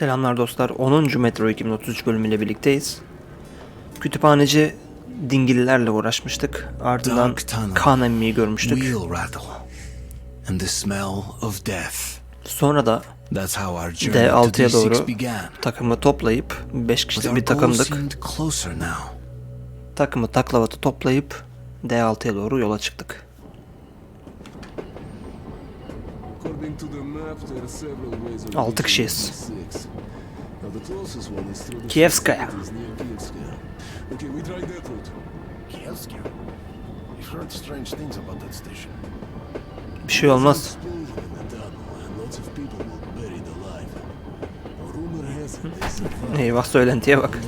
Selamlar dostlar. 10. Metro 2033 bölümüyle birlikteyiz. Kütüphaneci dingillerle uğraşmıştık. Ardından kan emmiyi görmüştük. Wheel rattle. And the smell of death. Sonra da That's how our journey to D6'ya D6 doğru takımı toplayıp 5 But kişilik bir takımdık. Takımı taklavatı toplayıp D6'ya doğru yola çıktık. According to the map, there are several ways of Altı reaching kişiyiz. D6. Now the closest one is through the Kievskaya. facilities near Kievskaya. Okay, we tried that route. Kielski? We've heard strange things about that station. Bir şey olmaz. Eyvah söylentiye bak.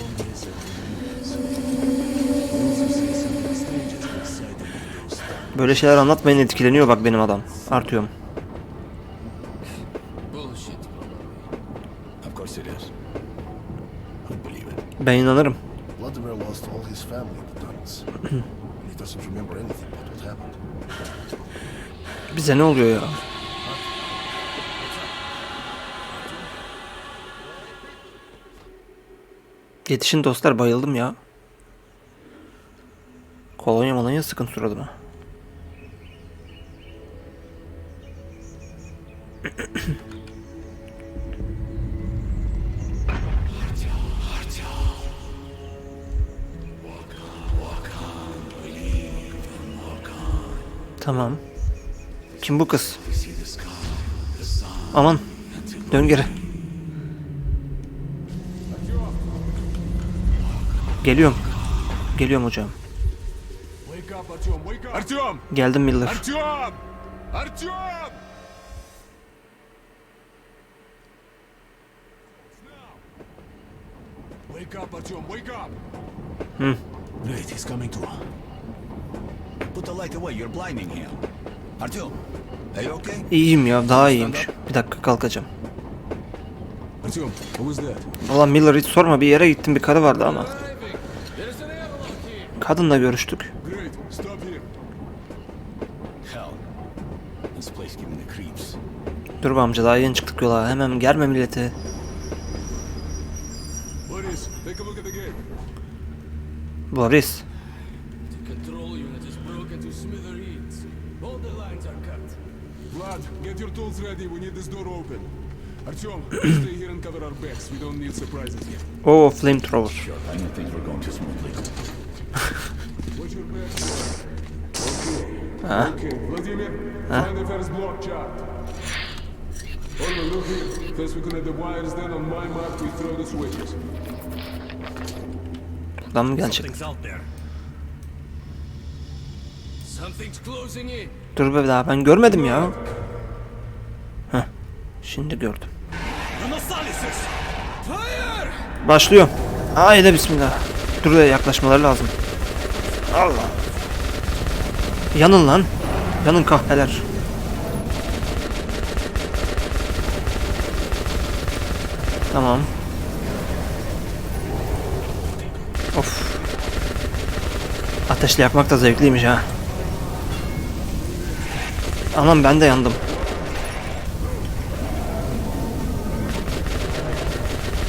Böyle şeyler anlatmayın etkileniyor bak benim adam. Artıyorum. Bullshit. Of course it is. I believe it. Ben inanırım. Vladimir lost all his family in the tunnels. he doesn't remember anything about what happened. Bize ne oluyor ya? Yetişin dostlar bayıldım ya. Kolonya molonya sıkın suratıma. Tamam. Kim bu kız? Aman. Dön geri. Geliyorum. Geliyorum hocam. Geldim Miller. Wake up, Artyom, wake up! Great, he's coming to. Put the light away, you're blinding him. Artyom, are you okay? İyiyim ya daha iyiymiş. Bir dakika kalkacağım. Artyom, what was that? Ulan Miller hiç sorma bir yere gittim bir karı vardı ama. Kadınla görüştük. Dur be amca daha yeni çıktık yola. Hemen germe milleti. Boris, smithereens. All the lines are cut. Vlad, get your tools ready. We need this door open. Artyom, stay here and cover our backs. We don't need surprises yet. O flamethrower. I didn't think we're going too smoothly. Watch your back. Okay. Okay, Vladimir, find the first block chart. Olga, look here. First we connect the wires, then on my map we throw the switches. Buradan gelecek? Something's out there. Dur be daha ben görmedim ya. Heh. Şimdi gördüm. Başlıyor. Haydi bismillah. Dur da yaklaşmaları lazım. Allah. Yanın lan. Yanın kahpeler. Tamam. Of. Ateşle yakmak da zevkliymiş ha. Aman ben de yandım.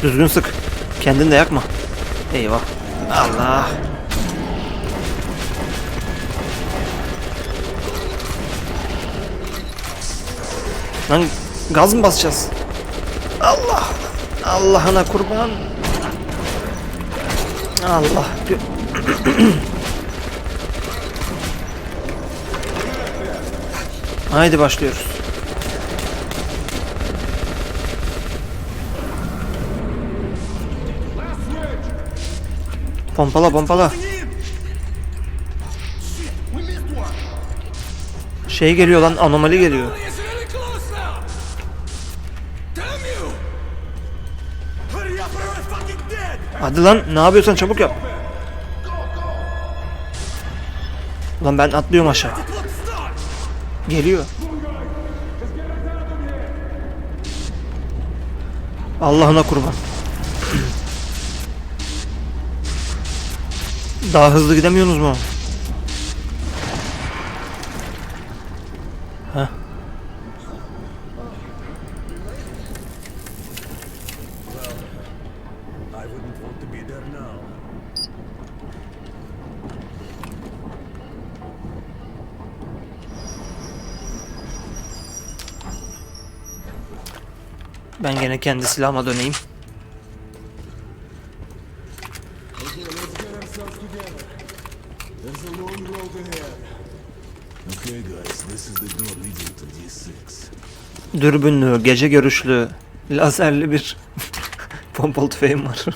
Düzgün sık. Kendin de yakma. Eyvah. Allah. Lan gaz mı basacağız? Allah. Allah'ına kurban. Allah. Haydi başlıyoruz. Pompala pompala. Şey geliyor lan anomali geliyor. Hadi lan ne yapıyorsan çabuk yap. Lan ben atlıyorum aşağı. Geliyor. Allah'ına kurban. Daha hızlı gidemiyorsunuz mu? Ben gene kendi silahıma döneyim. Okay, let's get ourselves together. There's a long road ahead. Okay, guys, this is the door leading to D6. Dürbünlü, gece görüşlü, lazerli bir pompalı tüfeğim var.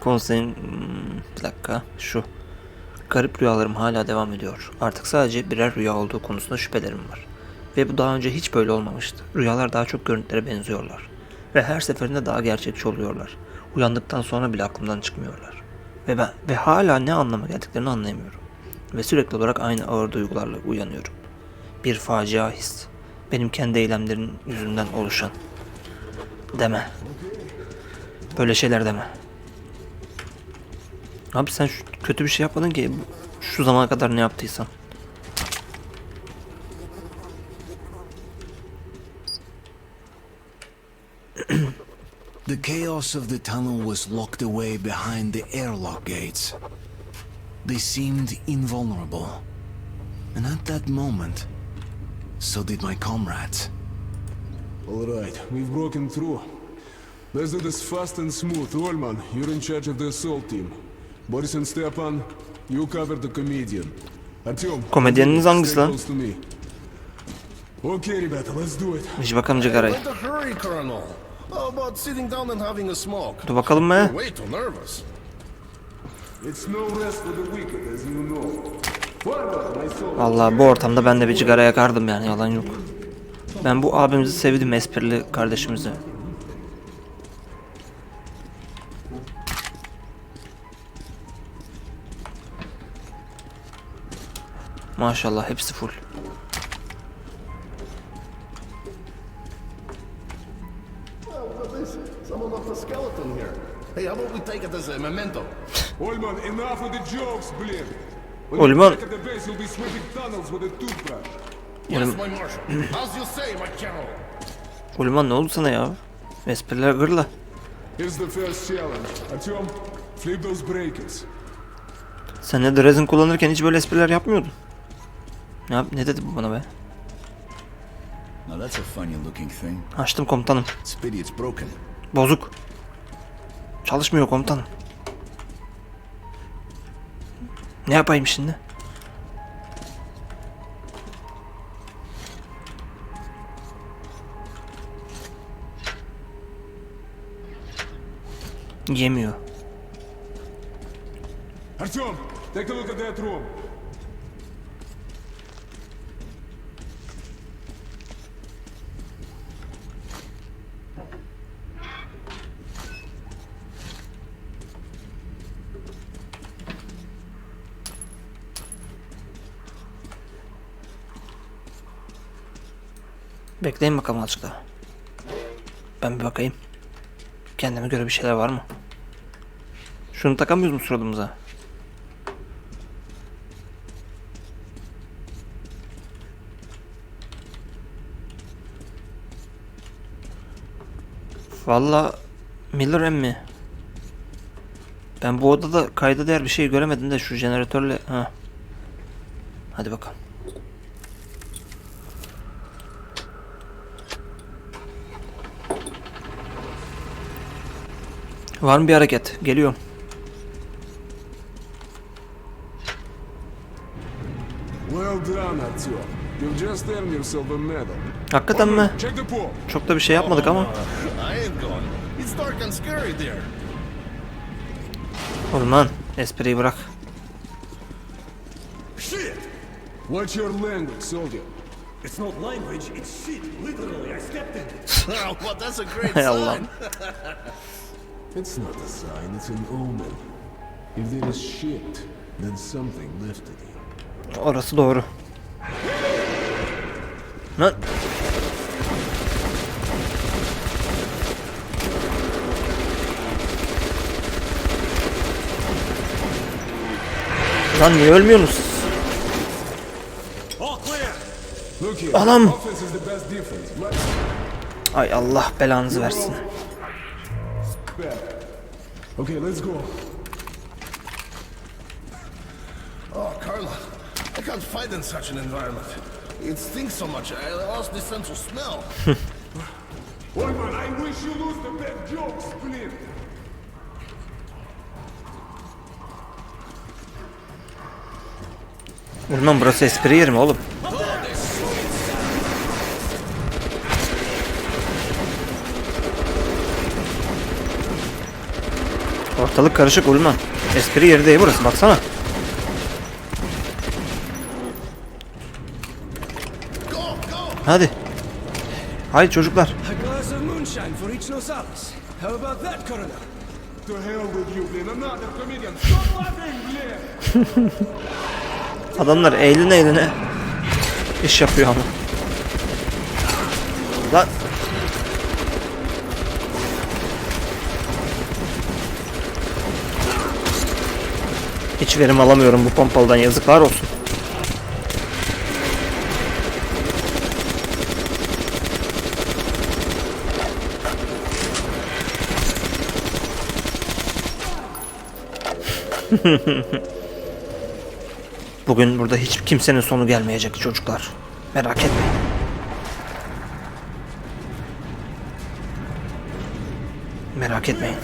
Konseyin... hmm, Bir dakika, şu. Garip rüyalarım hala devam ediyor. Artık sadece birer rüya olduğu konusunda şüphelerim var. Ve bu daha önce hiç böyle olmamıştı. Rüyalar daha çok görüntülere benziyorlar. Ve her seferinde daha gerçekçi oluyorlar. Uyandıktan sonra bile aklımdan çıkmıyorlar. Ve ben ve hala ne anlama geldiklerini anlayamıyorum. Ve sürekli olarak aynı ağır duygularla uyanıyorum. Bir facia his. Benim kendi eylemlerin yüzünden oluşan. Deme. Böyle şeyler deme. Abi sen şu- kötü bir şey yapmadın ki şu zamana kadar ne yaptıysan. The chaos of the tunnel was locked away behind the airlock gates. They seemed invulnerable. And at that moment, so did my comrades. All right, we've broken through. Let's do this fast and smooth. Olman, you're in charge of the assault team. Boris and Stepan, you cover the comedian. Artyom, Komedyeniniz hangisi stay lan? close to me. Okay, rебята, let's do it. İşte bakalım cigarayı. Why the hurry, Colonel? How about sitting down and having a smoke? Dur bakalım be. You're way too nervous. It's no rest for the wicked, as you know. Vallahi bu ortamda ben de bir cigara yakardım yani yalan yok. Ben bu abimizi sevdim esprili kardeşimizi. Maşallah hepsi full. Here's the first challenge. Artyom, flip those breakers. Sen de Dresden kullanırken hiç böyle espriler yapmıyordun. Ne, yap- ne dedi bu bana be? Açtım komutanım. Bozuk. Çalışmıyor komutanım. Ne yapayım şimdi? Yemiyor. Artyom, take a look at that room. Bekleyin bakalım azıcık daha. Ben bir bakayım. Kendime göre bir şeyler var mı? Şunu takamıyoruz mu suratımıza? Valla Miller emmi. Ben bu odada kayda değer bir şey göremedim de şu jeneratörle ha. Hadi bakalım. Var mı bir hareket? Geliyorum. Well done, Artyom. You've just earned yourself a medal. Hakikaten mi? Check the pool. Çok da bir şey yapmadık ama. I ain't going. It's dark and scary there. Oğlum lan espriyi bırak. Shit! What's your language, soldier? It's not language, it's shit. Literally, I stepped in it. Oh, well, that's a great sign. It's not a sign, it's an omen. If there is shit, then something lifted you. Orası doğru. Lan. Lan niye ölmüyorsunuz? Let's... Ay Allah belanızı versin. Back. Okay, let's go. Oh, Carla, I can't fight in such an environment. It stinks so much, I lost the sense of smell. Oldman, I wish you lose the bad jokes, please. Ulman burası espri yeri mi oğlum? Ortalık karışık Ulman. Espri yeri değil burası baksana. Hadi. Haydi çocuklar. A glass of moonshine for each Nosalis. Hiç verim alamıyorum bu pompalıdan yazıklar olsun. Bugün burada hiç kimsenin sonu gelmeyecek çocuklar. Merak etmeyin. Merak etmeyin.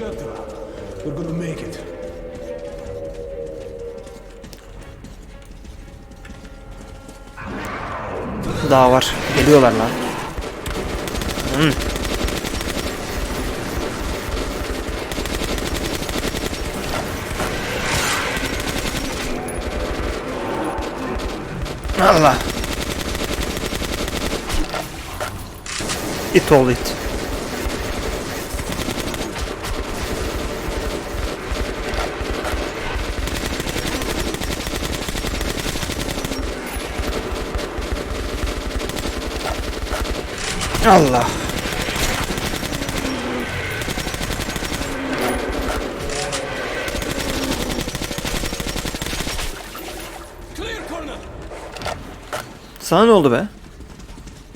Up. We're gonna make it. Daha var. Geliyorlar lan. Hmm. Allah. İt oğlu it. Allah. Sana ne oldu be?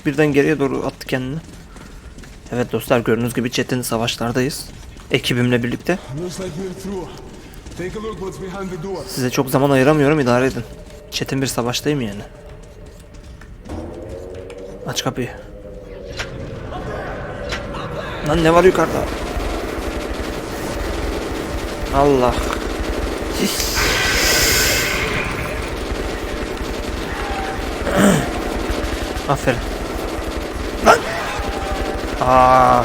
Birden geriye doğru attı kendini. Evet dostlar gördüğünüz gibi Çetin savaşlardayız. Ekibimle birlikte. Size çok zaman ayıramıyorum idare edin. Çetin bir savaştayım yani. Aç kapıyı. Lan ne var yukarıda? Allah. Aferin. Lan. Aa.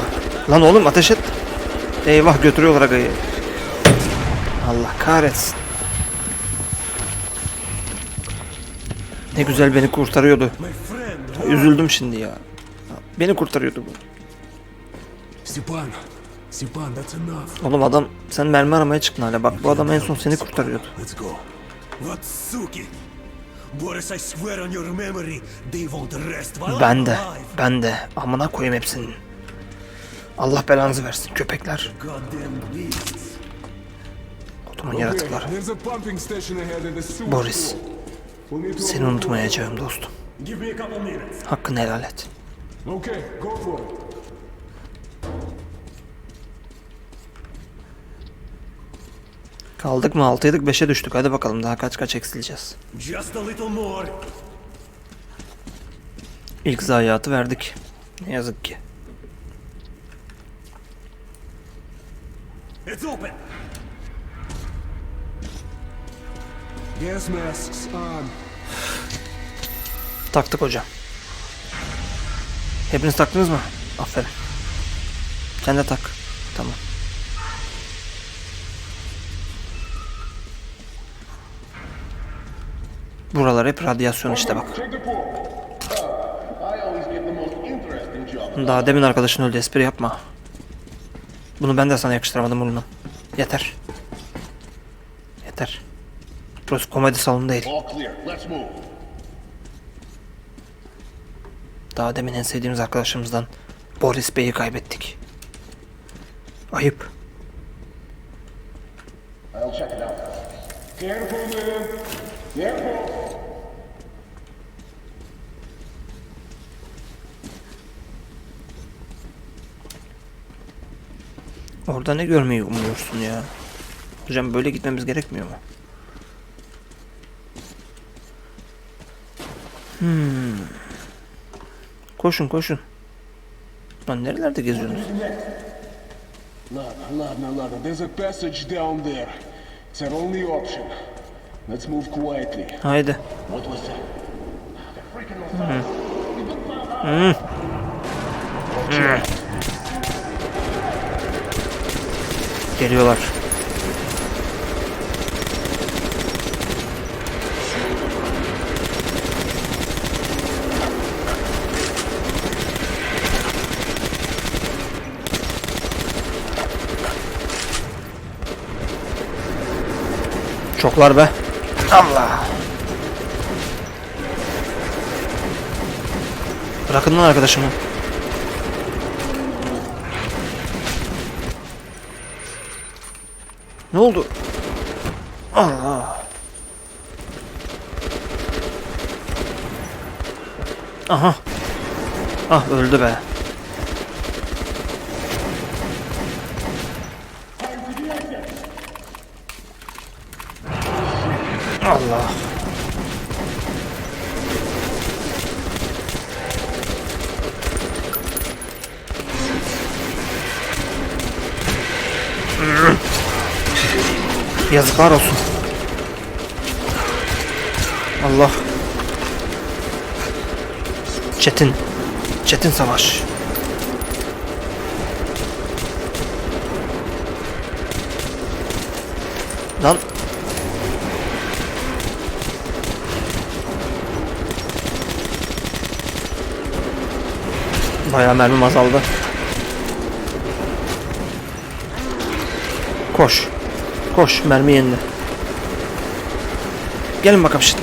Lan oğlum ateş et. Eyvah götürüyorlar agayı. Allah kahretsin. Ne güzel beni kurtarıyordu. Üzüldüm şimdi ya. Beni kurtarıyordu bu. Stepan. Stepan, that's enough. Oğlum adam sen mermi aramaya çıktın hala. Bak bu adam en son seni kurtarıyordu. Let's go. Vatsuki! Boris, I swear on your memory, they won't rest while Ben I'm de. alive. Ben de. Amına koyayım hepsinin. Allah belanızı versin köpekler. Okay, yaratıkları. Boris. Seni unutmayacağım dostum. Hakkını helal et. Okay, go for it. Kaldık mı 6'ydık 5'e düştük. Hadi bakalım daha kaç kaç eksileceğiz. Just a little more. İlk zayiatı verdik. Ne yazık ki. It's open. Gas masks on. Taktık hocam. Hepiniz taktınız mı? Aferin. Sen de tak. Tamam. Buralar hep radyasyon işte bak. Daha demin arkadaşın öldü espri yapma. Bunu ben de sana yakıştıramadım bunu. Yeter. Yeter. Burası komedi salonu değil. Daha demin en sevdiğimiz arkadaşımızdan Boris Bey'i kaybettik. Ayıp. I'll check it out. Careful, man. Careful. Orada ne görmeyi umuyorsun ya? Hocam böyle gitmemiz gerekmiyor mu? Hmm. Koşun koşun. Lan nerelerde geziyorsunuz? Ладно, ладно, ладно. There's a passage down there. It's our only option. Let's move quietly. Haydi. What was that? Geliyorlar. Çoklar be. Allah. Bırakın lan arkadaşımı. Ne oldu? Allah. Aha. Ah öldü be. Allah. Yazıklar olsun. Allah. Çetin. Çetin savaş. Lan. Bayağı mermim azaldı. Koş. Koş mermi yenile. Gelin bakalım şimdi.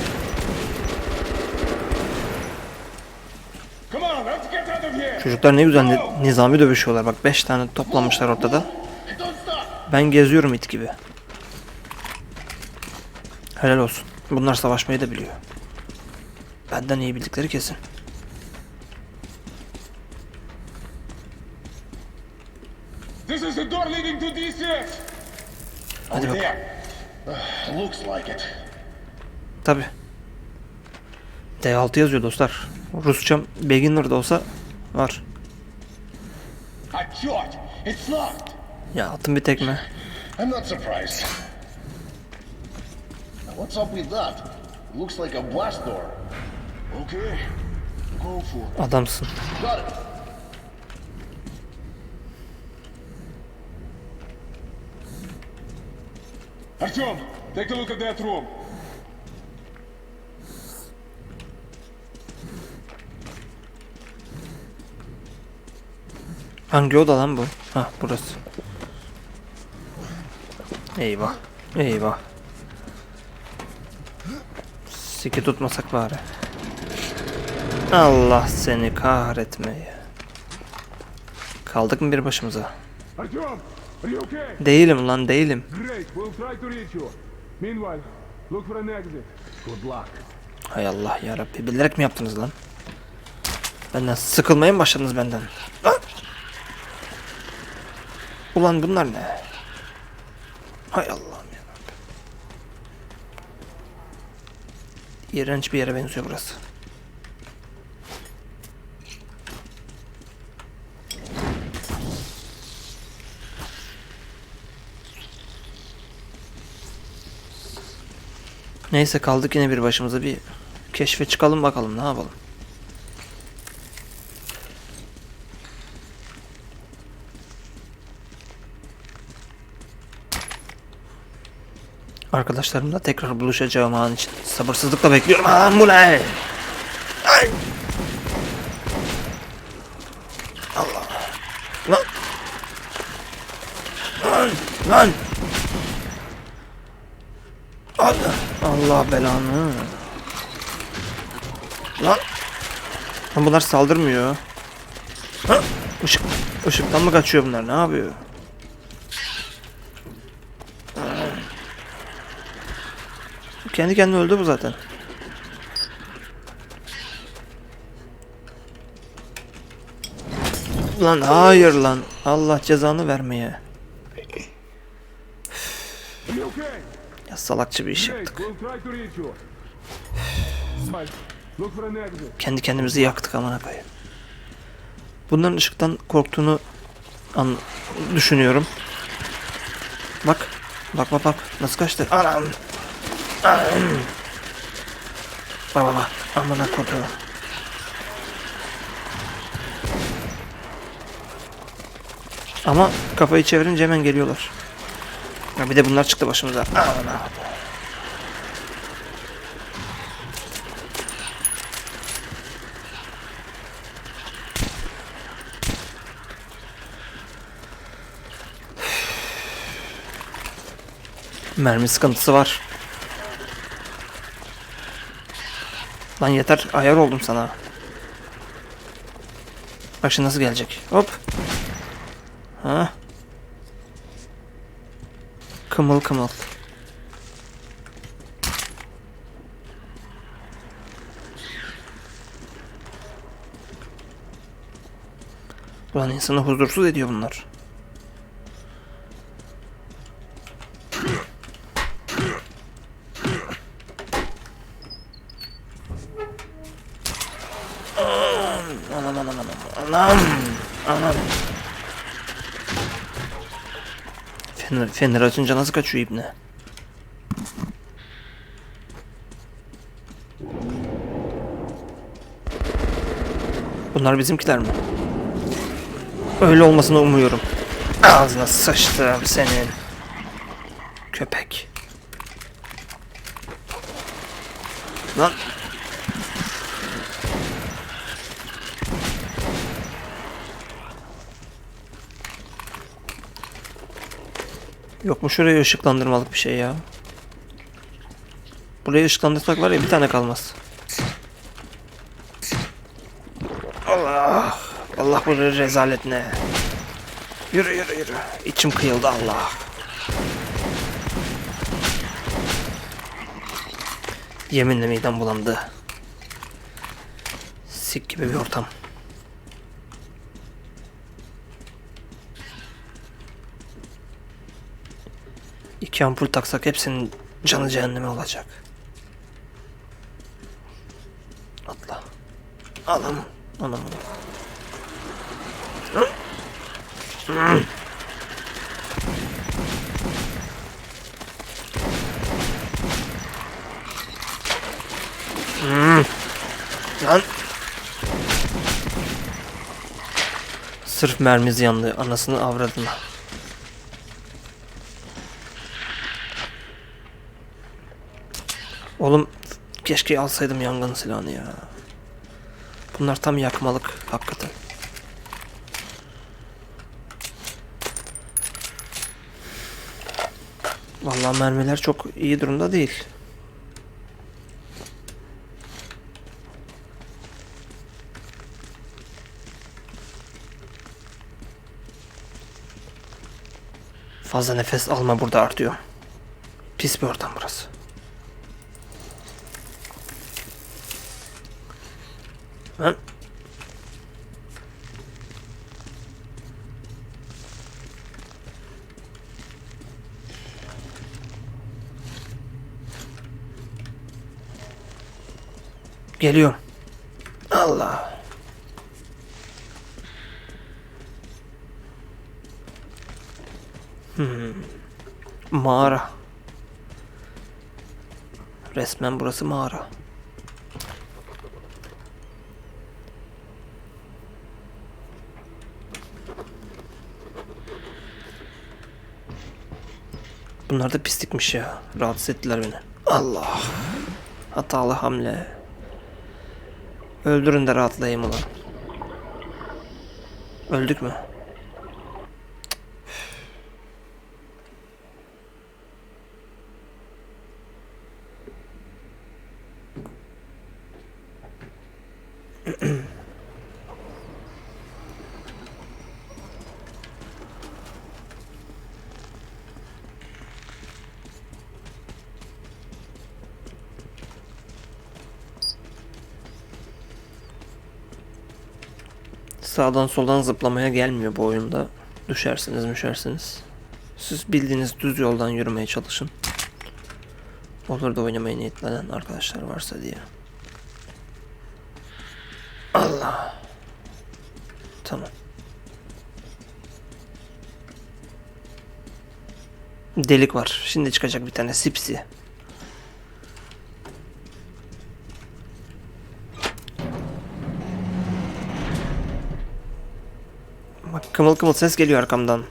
Çocuklar ne güzel ni- nizami dövüşüyorlar. Bak 5 tane toplanmışlar ortada. Ben geziyorum it gibi. Helal olsun. Bunlar savaşmayı da biliyor. Benden iyi bildikleri kesin. This is the door leading to DCS. Hadi bakalım. Ah, looks like it. Tabi. D6 yazıyor dostlar. Rusçam beginner da olsa var. Ah, ya attım bir tekme. I'm not surprised. What's up with that? Looks like a blast door. Okay. Go for it. Adamsın. Got it. Artyom, take a look at that room. Hangi oda lan bu? Hah burası. Eyvah. Eyvah. Siki tutmasak bari. Allah seni kahretmeye. Kaldık mı bir başımıza? Artyom? Değilim lan değilim. Hay Allah ya Rabbi. Bilerek mi yaptınız lan? Benden sıkılmaya mı başladınız benden? Lan! Ulan bunlar ne? Hay Allah'ım ya Rabbi. İğrenç bir yere benziyor burası. Neyse kaldık yine bir başımıza bir keşfe çıkalım bakalım ne yapalım. Arkadaşlarımla tekrar buluşacağım an için sabırsızlıkla bekliyorum. Ne? Ay! Allah. Lan. Lan. Lan. Allah, Belanı. Lan. Lan bunlar saldırmıyor. Işık, ışıktan mı kaçıyor bunlar? Ne yapıyor? Kendi kendine öldü bu zaten. Lan hayır lan. Allah cezanı vermeye. You okay? Ya salakça bir iş yaptık. Kendi kendimizi yaktık amına koyayım. Bunların ışıktan korktuğunu an düşünüyorum. Bak. Bak bak bak. Nasıl kaçtı? Anam. Anam. Bak bak bak. Amına koyduğum. Ama kafayı çevirince hemen geliyorlar. Ya bir de bunlar çıktı başımıza. Anam. Mermi sıkıntısı var. Lan yeter ayar oldum sana. Şimdi nasıl gelecek. Hop. Ha. Kımıl kımıl. Ulan insanı huzursuz ediyor bunlar. Anam anam anam anam anam. Fener, açınca nasıl kaçıyor ibne? Bunlar bizimkiler mi? Öyle olmasını umuyorum. Ağzına sıçtım senin. Köpek. Lan Yok mu şuraya ışıklandırmalık bir şey ya? Burayı ışıklandırsak var ya bir tane kalmaz. Allah! Allah bu rezalet ne? Yürü yürü yürü. İçim kıyıldı Allah. Yeminle midem bulandı. Sik gibi bir ortam. İki ampul taksak hepsinin canı cehenneme olacak. Atla. Anam. Anam. Lan. Sırf mermisi yandı anasını avradına. Oğlum keşke alsaydım yangın silahını ya. Bunlar tam yakmalık hakikaten. Vallahi mermiler çok iyi durumda değil. Fazla nefes alma burada artıyor. Pis bir ortam burası. Lan. Geliyorum. Allah. Hmm. Mağara. Resmen burası mağara. Bunlar da pislikmiş ya. Rahatsız ettiler beni. Allah. Hatalı hamle. Öldürün de rahatlayayım ulan. Öldük mü? Sağdan soldan zıplamaya gelmiyor bu oyunda. Düşersiniz müşersiniz. Siz bildiğiniz düz yoldan yürümeye çalışın. Olur da oynamayı niyetlenen arkadaşlar varsa diye. Allah. Tamam. Delik var. Şimdi çıkacak bir tane sipsi. Bak kımıl kımıl ses geliyor arkamdan.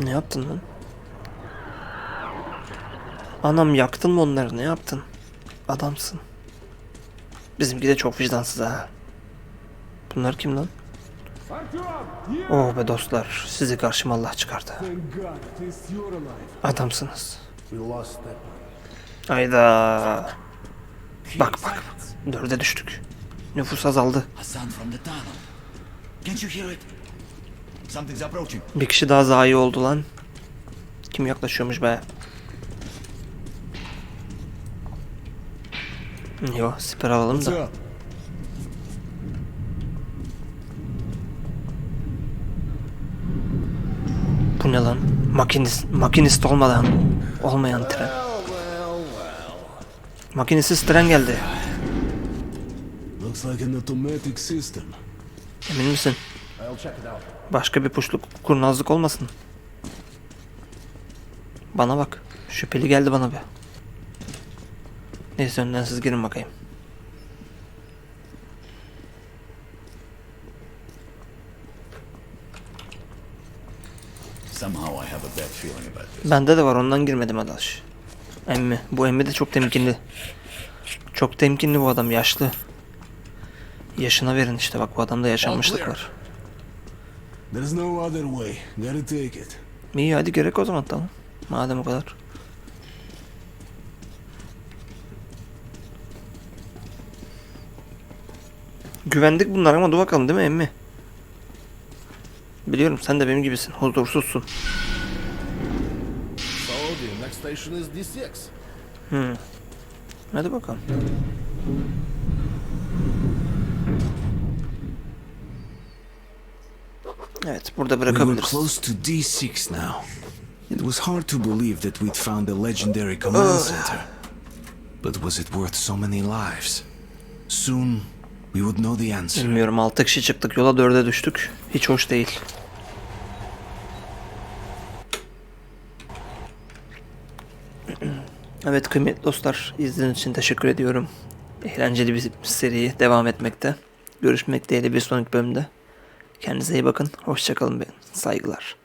Ne yaptın lan? Anam yaktın mı onları ne yaptın? Adamsın. Bizimki de çok vicdansız ha. Bunlar kim lan? Oh be dostlar sizi karşıma Allah çıkardı. Adamsınız. We lost Stepan. Ayda. Bak bak. Dörde düştük. Nüfus azaldı. Bir kişi daha zayi oldu lan. Kim yaklaşıyormuş be? Yo siper alalım da. Bu ne lan? Makinist, makinist olmadan olmayan tren. Makinesiz tren geldi. Looks like an automatic system. Emin misin? I'll check it out. Başka bir puşluk kurnazlık olmasın. Bana bak. Şüpheli geldi bana be. Neyse önden siz girin bakayım. Somehow I have a bad feeling about this. Bende de var ondan girmedim adaş. Emmi. Bu emmi de çok temkinli. Çok temkinli bu adam yaşlı. Yaşına verin işte bak bu adamda yaşanmışlık var. There's no other way. Gotta take it. İyi hadi gerek o zaman tamam. Madem o kadar. Güvendik bunlar ama dur bakalım değil mi emmi? Biliyorum sen de benim gibisin. Huzursuzsun. DCX. Hadi bakalım. Evet burada We bırakabiliriz. close to D6 now. It was hard to believe that we'd found the legendary command center. But was it worth so many lives? Soon, we would know the answer. Bilmiyorum 6 kişi çıktık yola 4'e düştük. Hiç hoş değil. Evet kıymetli dostlar izlediğiniz için teşekkür ediyorum. Eğlenceli bir seri devam etmekte. Görüşmek dileğiyle bir sonraki bölümde. Kendinize iyi bakın. Hoşçakalın. Saygılar.